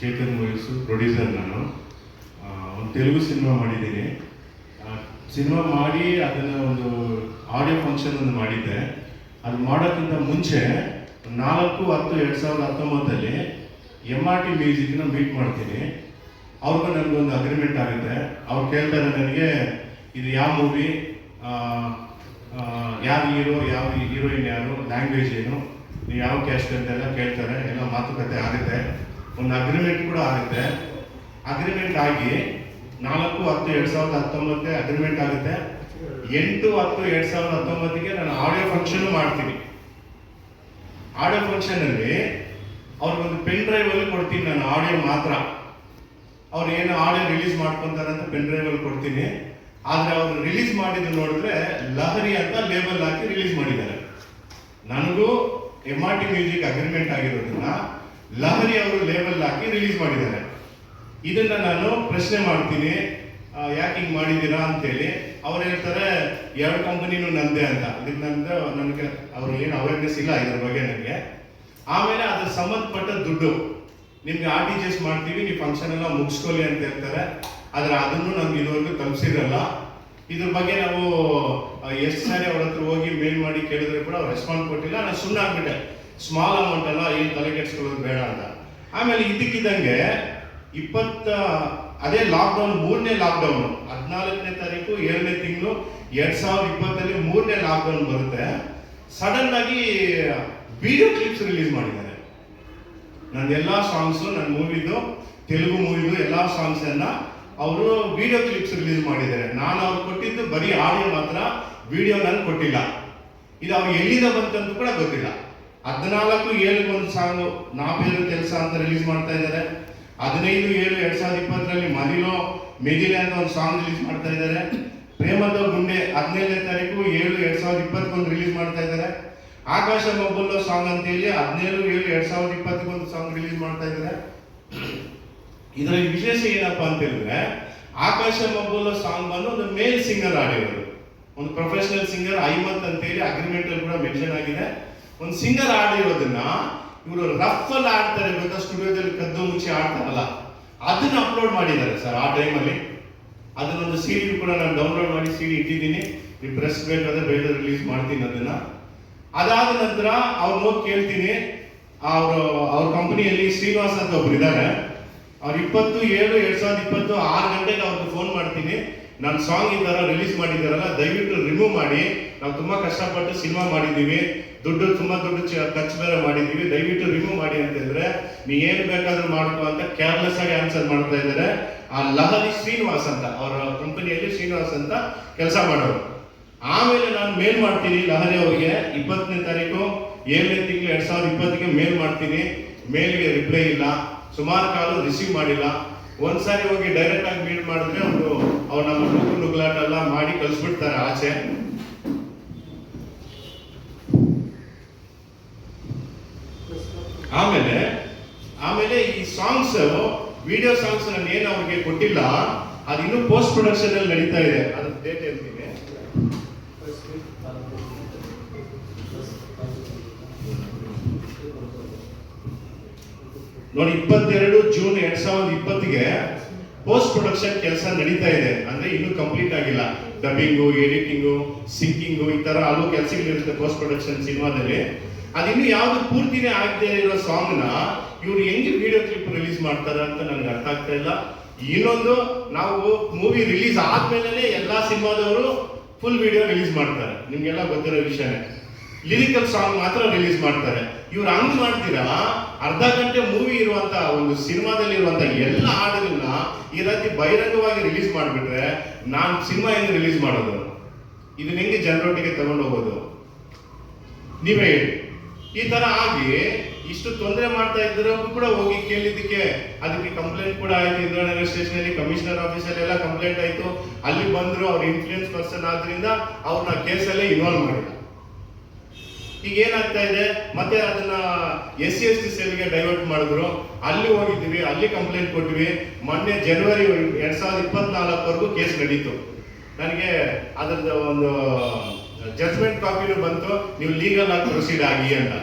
ಶೇಖರ್ ವಯಸ್ಸು ಪ್ರೊಡ್ಯೂಸರ್ ನಾನು. ಒಂದು ತೆಲುಗು ಸಿನಿಮಾ ಮಾಡಿದ್ದೀನಿ. ಸಿನಿಮಾ ಮಾಡಿ ಅದನ್ನು ಒಂದು ಆಡಿಯೋ ಫಂಕ್ಷನ್ ಒಂದು ಮಾಡಿದ್ದೆ. ಅದು ಮಾಡೋಕ್ಕಿಂತ ಮುಂಚೆ ನಾಲ್ಕು ಹತ್ತು ಎರಡು ಸಾವಿರದ ಹತ್ತೊಂಬತ್ತಲ್ಲಿ ಎಂ ಆರ್ ಟಿ ಮ್ಯೂಸಿಕ್ನ ಮೀಟ್ ಮಾಡ್ತೀನಿ. ಅವ್ರಿಗೂ ಒಂದು ಅಗ್ರಿಮೆಂಟ್ ಆಗುತ್ತೆ. ಅವ್ರು ಕೇಳ್ತಾರೆ ನನಗೆ, ಇದು ಯಾವ ಮೂವಿ ಯಾವ ಹೀರೋ ಯಾವ ಹೀರೋಯಿನ್ ಯಾರು? ಲ್ಯಾಂಗ್ವೇಜ್ ಏನು? ನೀವು ಯಾವ ಕ್ಯಾಸ್ಟ್ ಅಂತೆಲ್ಲ ಕೇಳ್ತಾರೆ. ಎಲ್ಲ ಮಾತುಕತೆ ಆಗುತ್ತೆ. ಒಂದು ಅಗ್ರಿಮೆಂಟ್ ಕೂಡ ಆಗುತ್ತೆ. ಅಗ್ರಿಮೆಂಟ್ ಆಗಿ ನಾಲ್ಕು ಹತ್ತು ಎರಡು ಸಾವಿರದ ಹತ್ತೊಂಬತ್ತೇ ಅಗ್ರಿಮೆಂಟ್ ಆಗುತ್ತೆ. ಎಂಟು ಹತ್ತು ಎರಡು ಸಾವಿರದ ಹತ್ತೊಂಬತ್ತಿಗೆ ನಾನು ಆಡಿಯೋ ಫಂಕ್ಷನ್ ಮಾಡ್ತೀನಿ. ಆಡಿಯೋ ಫಂಕ್ಷನಲ್ಲಿ ಅವ್ರಿಗೊಂದು ಪೆನ್ ಡ್ರೈವ್ ಅಲ್ಲಿ ಕೊಡ್ತೀನಿ ನಾನು ಆಡಿಯೋ ಮಾತ್ರ. ಅವ್ರು ಏನು ಆಡಿಯೋ ರಿಲೀಸ್ ಮಾಡ್ಕೊಂತಾರೆ ಅಂತ ಪೆನ್ ಡ್ರೈವ್ ಅಲ್ಲಿ ಕೊಡ್ತೀನಿ. ಆದರೆ ಅವರು ರಿಲೀಸ್ ಮಾಡಿದ್ದು ನೋಡಿದ್ರೆ ಲಹರಿ ಅಂತ ಲೇಬಲ್ ಹಾಕಿ ರಿಲೀಸ್ ಮಾಡಿದ್ದಾರೆ. ನನಗೂ M R T music agreement ಆಗಿರೋದನ್ನ Lahari ಅವರು ಲೇಬಲ್ ಹಾಕಿ ರಿಲೀಸ್ ಮಾಡಿದ್ದಾರೆ. ಇದನ್ನ ನಾನು ಪ್ರಶ್ನೆ ಮಾಡ್ತೀನಿ. ಯಾಕೆ ಹಿಂಗೆ ಮಾಡಿದ್ದೀರಾ ಅಂತೇಳಿ. ಅವ್ರು ಹೇಳ್ತಾರೆ, ಎರಡು ಕಂಪನಿನೂ ನಂದೇ ಅಂತ. ಇದಕ್ಕೆ ನಂದು ನನಗೆ ಅವ್ರು ಏನು ಅವೇರ್ನೆಸ್ ಇಲ್ಲ ಇದ್ರ ಬಗ್ಗೆ ನನಗೆ ಆಮೇಲೆ ಅದ್ರ ಸಂಬಂಧಪಟ್ಟ ದುಡ್ಡು. ನಿಮ್ಗೆ ಆರ್ ಟಿ ಜಿ ಎಸ್ ಮಾಡ್ತೀವಿ, ನೀವು ಫಂಕ್ಷನ್ ಎಲ್ಲ ಮುಗಿಸ್ಕೊಳ್ಳಿ ಅಂತ ಹೇಳ್ತಾರೆ. ಆದ್ರೆ ಅದನ್ನು ನಮ್ಗೆ ಇದುವರೆಗೂ ತಲುಪಿಸಿರಲ್ಲ ಇದ್ರ ಬಗ್ಗೆ ನಾವು ಎಷ್ಟು ಸಾರಿ ಅವ್ರ ಹತ್ರ ಹೋಗಿ ಮೇಲ್ ಮಾಡಿ ಕೇಳಿದ್ರೆ ಕೂಡ ಅವ್ರು ರೆಸ್ಪಾನ್ಸ್ ಕೊಟ್ಟಿಲ್ಲ. ನಾನು ಸುಮ್ಮನೆ ಆಗ್ಬಿಟ್ಟೆ. ಸ್ಮಾಲ್ ಅಮೌಂಟ್ ಅಲ್ಲ ಏನು ತಲೆ ಕೆಡ್ಸ್ಕೊಳ್ಳೋದು ಬೇಡ ಅಂತ. ಆಮೇಲೆ ಇದಕ್ಕಿದ್ದಂಗೆ ಇಪ್ಪತ್ತ, ಅದೇ ಲಾಕ್ಡೌನ್ ಮೂರನೇ ಲಾಕ್ಡೌನ್ ಹದಿನಾಲ್ಕನೇ ತಾರೀಕು, ಏಳನೇ ತಿಂಗಳು, ಎರಡ್ ಸಾವಿರದ ಇಪ್ಪತ್ತರಲ್ಲಿ ಮೂರನೇ ಲಾಕ್ಡೌನ್ ಬರುತ್ತೆ. ಸಡನ್ ಆಗಿ ವಿಡಿಯೋ ಕ್ಲಿಪ್ಸ್ ರಿಲೀಸ್ ಮಾಡಿದ್ದಾರೆ. ನನ್ನ ಎಲ್ಲಾ ಸಾಂಗ್ಸು ನನ್ನ ಮೂವಿದು ತೆಲುಗು ಮೂವಿದು ಎಲ್ಲಾ ಸಾಂಗ್ಸ್ ಅನ್ನ ಅವರು ವಿಡಿಯೋ ಕ್ಲಿಪ್ಸ್ ರಿಲೀಸ್ ಮಾಡಿದ್ದಾರೆ. ನಾನು ಅವ್ರು ಕೊಟ್ಟಿದ್ದು ಬರೀ ಆಡಿಯೋ ಮಾತ್ರ ವಿಡಿಯೋ ನಾನು ಕೊಟ್ಟಿಲ್ಲ. ಇದು ಅವ್ರು ಎಲ್ಲಿಂದ ಬಂತಂತ ಕೂಡ ಗೊತ್ತಿಲ್ಲ. ಹದಿನಾಲ್ಕು ಏಳು ಒಂದು ಸಾಂಗ್ ನಾ ಬೇರೆ ಕೆಲಸ ಅಂತ ರಿಲೀಸ್ ಮಾಡ್ತಾ ಇದ್ದಾರೆ. ಹದಿನೈದು ಏಳು ಎರಡ್ ಸಾವಿರದ ಇಪ್ಪತ್ತರಲ್ಲಿ ಮರಿಲೋ ಮೆದಿಲೆ ಅಂತ ಒಂದು ಸಾಂಗ್ ರಿಲೀಸ್ ಮಾಡ್ತಾ ಇದ್ದಾರೆ. ಪ್ರೇಮದ ಗುಂಡೆ ಹದಿನೈದನೇ ತಾರೀಕು ಏಳು ಎರಡ್ ಸಾವಿರದ ಇಪ್ಪತ್ತೊಂದು ರಿಲೀಸ್ ಮಾಡ್ತಾ ಇದ್ದಾರೆ. ಆಕಾಶ ಮಬ್ಬುಲ್ಲೋ ಸಾಂಗ್ ಅಂತ ಹೇಳಿ ಹದಿನೇಳು ಏಳು ಎರಡ್ ಸಾವಿರದ ಇಪ್ಪತ್ತಕ್ಕೊಂದು ಸಾಂಗ್ ರಿಲೀಸ್ ಮಾಡ್ತಾ ಇದ್ದಾರೆ. ಇದರಲ್ಲಿ ವಿಶೇಷ ಏನಪ್ಪಾ ಅಂತ ಹೇಳಿದ್ರೆ, ಆಕಾಶ ಮಬ್ಬುಲ್ಲೋ ಸಾಂಗ್ ಬಂದು ಒಂದು ಮೇಲ್ ಸಿಂಗರ್ ಆಡಿರೋದು ಒಂದು ಪ್ರೊಫೆಷನಲ್ ಸಿಂಗರ್ ಐಮತ್ ಅಂತ ಹೇಳಿ ಅಗ್ರಿಮೆಂಟ್ ಅಲ್ಲಿ ಕೂಡ ಮೆನ್ಷನ್ ಆಗಿದೆ. ಒಂದು ಸಿಂಗರ್ ಆಡಿರೋದನ್ನ ಇವರು ರಫ್ ಅಲ್ಲಿ ಆಡ್ತಾರೆ ಗೊತ್ತಾ? ಸ್ಟುಡಿಯೋದಲ್ಲಿ ಕದ್ದು ಮುಚ್ಚಿ ಆಡ್ತಾರಲ್ಲ, ಅದನ್ನ ಅಪ್ಲೋಡ್ ಮಾಡಿದ್ದಾರೆ ಸರ್ ಆ ಟೈಮಲ್ಲಿ ಅದನ್ನೊಂದು ಸಿಡಿ ಕೂಡ ನಾನು ಡೌನ್ಲೋಡ್ ಮಾಡಿ ಸಿಡಿ ಇಟ್ಟಿದ್ದೀನಿ. ನೀವು ಪ್ರೆಸ್ ಬೇಕಾದ್ರೆ ಬೇಗ ರಿಲೀಸ್ ಮಾಡ್ತೀನಿ ಅದನ್ನ. ಅದಾದ ನಂತರ ಅವ್ರನ್ನ ಹೋಗಿ ಕೇಳ್ತೀನಿ. ಅವರು, ಅವ್ರ ಕಂಪನಿಯಲ್ಲಿ ಶ್ರೀನಿವಾಸ್ ಅಂತ ಒಬ್ರು ಇದ್ದಾರೆ ಅವ್ರು ಇಪ್ಪತ್ತು ಏಳು ಎರಡ್ ಸಾವಿರದ ಇಪ್ಪತ್ತು ಆರು ಗಂಟೆಗೆ ಅವ್ರಿಗೆ ಫೋನ್ ಮಾಡ್ತೀನಿ. ನನ್ನ ಸಾಂಗ್ ತರ ರಿಲೀಸ್ ಮಾಡಿದ್ದಾರಲ್ಲ, ದಯವಿಟ್ಟು ರಿಮೂವ್ ಮಾಡಿ. ನಾವು ತುಂಬಾ ಕಷ್ಟಪಟ್ಟು ಸಿನಿಮಾ ಮಾಡಿದೀವಿ ದುಡ್ಡು ತುಂಬಾ ದುಡ್ಡು ಖರ್ಚು ಬೇರೆ ಮಾಡಿದೀವಿ ದಯವಿಟ್ಟು ರಿಮೂವ್ ಮಾಡಿ ಅಂತಂದ್ರೆ, ನೀ ಏನು ಬೇಕಾದ್ರೂ ಮಾಡ್ಕೋ ಅಂತ ಕೇರ್ಲೆಸ್ ಆಗಿ ಆನ್ಸರ್ ಮಾಡ್ತಾ ಇದ್ದಾರೆ. ಆ ಲಹರಿ ಶ್ರೀನಿವಾಸ್ ಅಂತ, ಅವರ ಕಂಪನಿಯಲ್ಲಿ ಶ್ರೀನಿವಾಸ್ ಅಂತ ಕೆಲಸ ಮಾಡೋರು. ಆಮೇಲೆ ನಾನು ಮೇಲ್ ಮಾಡ್ತೀನಿ ಲಹರಿ ಅವರಿಗೆ, ಇಪ್ಪತ್ತನೇ ತಾರೀಕು, ಏಳನೇ ತಿಂಗಳು ಎರಡ್ ಸಾವಿರದ ಇಪ್ಪತ್ತಿಗೆ ಮೇಲ್ ಮಾಡ್ತೀನಿ. ಮೇಲ್ಗೆ ರಿಪ್ಲೈ ಇಲ್ಲ. ಸುಮಾರು ಕಾಲು ರಿಸೀವ್ ಮಾಡಿಲ್ಲ. ಒಂದ್ಸಾರಿ ಹೋಗಿ ಡೈರೆಕ್ಟ್ ಆಗಿ ಮೀಟ್ ಮಾಡಿದ್ರೆ ಅವರು ಅವ್ರು ನಮ್ಮ ನುಗ್ಗು ನುಗ್ಲಾಟ ಮಾಡಿ ಕಳಿಸ್ಬಿಡ್ತಾರೆ ಆಚೆ. ಆಮೇಲೆ ಆಮೇಲೆ ಈ ಸಾಂಗ್ಸ್ ವಿಡಿಯೋ ಸಾಂಗ್ಸ್ ನಾನು ಏನು ಅವ್ರಿಗೆ ಕೊಟ್ಟಿಲ್ಲ, ಅದು ಇನ್ನೂ ಪೋಸ್ಟ್ ಪ್ರೊಡಕ್ಷನ್ ಅಲ್ಲಿ ನಡೀತಾ ಇದೆ. ಅದ್ರ ಡೇಟ್ ಹೇಳ್ತೀನಿ. ನೋಡಿ, ಇಪ್ಪತ್ತೆರಡು ಜೂನ್ ಎರಡ್ ಸಾವಿರದ ಇಪ್ಪತ್ತಿಗೆ ಪೋಸ್ಟ್ ಪ್ರೊಡಕ್ಷನ್ ಕೆಲಸ ನಡೀತಾ ಇದೆ. ಅಂದ್ರೆ ಇನ್ನೂ ಕಂಪ್ಲೀಟ್ ಆಗಿಲ್ಲ. ಡಬ್ಬಿಂಗು ಎಡಿಟಿಂಗು ಸಿಂಕಿಂಗು ಈ ತರ ಹಲವು ಕೆಲಸಗಳಿರುತ್ತೆ ಪೋಸ್ಟ್ ಪ್ರೊಡಕ್ಷನ್ ಸಿನಿಮಾದಲ್ಲಿ. ಅದಿನ್ನು ಯಾವ್ದು ಪೂರ್ತಿನೇ ಆಗದೆ ಇರೋ ಸಾಂಗ್ನ ಇವ್ರು ಹೆಂಗೆ ವಿಡಿಯೋ ಕ್ಲಿಪ್ ರಿಲೀಸ್ ಮಾಡ್ತಾರೆ ಅಂತ ನನಗೆ ಅರ್ಥ ಆಗ್ತಾ ಇಲ್ಲ. ಇನ್ನೊಂದು, ನಾವು ಮೂವಿ ರಿಲೀಸ್ ಆದ್ಮೇಲೆ ಎಲ್ಲಾ ಸಿನಿಮಾದವರು ಫುಲ್ ವಿಡಿಯೋ ರಿಲೀಸ್ ಮಾಡ್ತಾರೆ. ನಿಮ್ಗೆಲ್ಲ ಗೊತ್ತಿರೋ ವಿಷಯನೇ ಲಿರಿಕಲ್ ಸಾಂಗ್ ಮಾತ್ರ ರಿಲೀಸ್ ಮಾಡ್ತಾರೆ. ಇವ್ರು ಹಂಗ್ ಮಾಡ್ತೀರಾ ಅರ್ಧ ಗಂಟೆ ಮೂವಿ ಇರುವಂತ ಒಂದು ಸಿನಿಮಾದಲ್ಲಿ ಇರುವಂತ ಎಲ್ಲ ಹಾಡುಗಳನ್ನ ಈ ರೀತಿ ಬಹಿರಂಗವಾಗಿ ರಿಲೀಸ್ ಮಾಡಿಬಿಟ್ರೆ ನಾನು ಸಿನಿಮಾ ಹೆಂಗ್ ರಿಲೀಸ್ ಮಾಡೋದು? ಇದನ್ನ ಹೆಂಗೆ ಜನರೊಟ್ಟಿಗೆ ತಗೊಂಡು ಹೋಗೋದು? ನೀವೇ ಹೇಳಿ. ಈ ತರ ಆಗಿ ಇಷ್ಟು ತೊಂದರೆ ಮಾಡ್ತಾ ಇದ್ದರೂ ಕೂಡ ಹೋಗಿ ಕೇಳಿದ್ದಕ್ಕೆ ಅದಕ್ಕೆ ಕಂಪ್ಲೇಂಟ್ ಕೂಡ ಆಯ್ತು. ಇಂದ್ರಾನಗರ ಸ್ಟೇಷನ್ ಅಲ್ಲಿ ಕಮಿಷನರ್ ಆಫೀಸಲ್ಲಿ ಎಲ್ಲ ಕಂಪ್ಲೇಂಟ್ ಆಯ್ತು. ಅಲ್ಲಿ ಬಂದ್ರು ಅವ್ರ ಇನ್ಫ್ಲೂಯೆನ್ಸ್ ಪರ್ಸನ್ ಆದ್ರಿಂದ ಅವ್ರನ್ನ ಕೇಸಲ್ಲೇ ಇನ್ವಾಲ್ವ್ ಮಾಡಿಲ್ಲ ಈಗ ಏನಾಗ್ತಾ ಇದೆ? ಮತ್ತೆ ಅದನ್ನ ಎಸ್ ಸಿ ಎಸ್ ಟಿ ಸೆಲ್ಗೆ ಡೈವರ್ಟ್ ಮಾಡಿದ್ರು. ಅಲ್ಲಿ ಹೋಗಿದ್ವಿ ಅಲ್ಲಿ ಕಂಪ್ಲೇಂಟ್ ಕೊಟ್ವಿ. ಮೊನ್ನೆ ಜನವರಿ ಎರಡ್ ಸಾವಿರದ ಇಪ್ಪತ್ನಾಲ್ಕವರೆಗೂ ಕೇಸ್ ನಡೀತು. ನನಗೆ ಅದರದ್ದು ಒಂದು ಜಡ್ಜ್ಮೆಂಟ್ ಕಾಪಿನೂ ಬಂತು. ನೀವು ಲೀಗಲ್ ಆಗಿ ಪ್ರೊಸೀಡ್ ಆಗಿ ಅಂತ.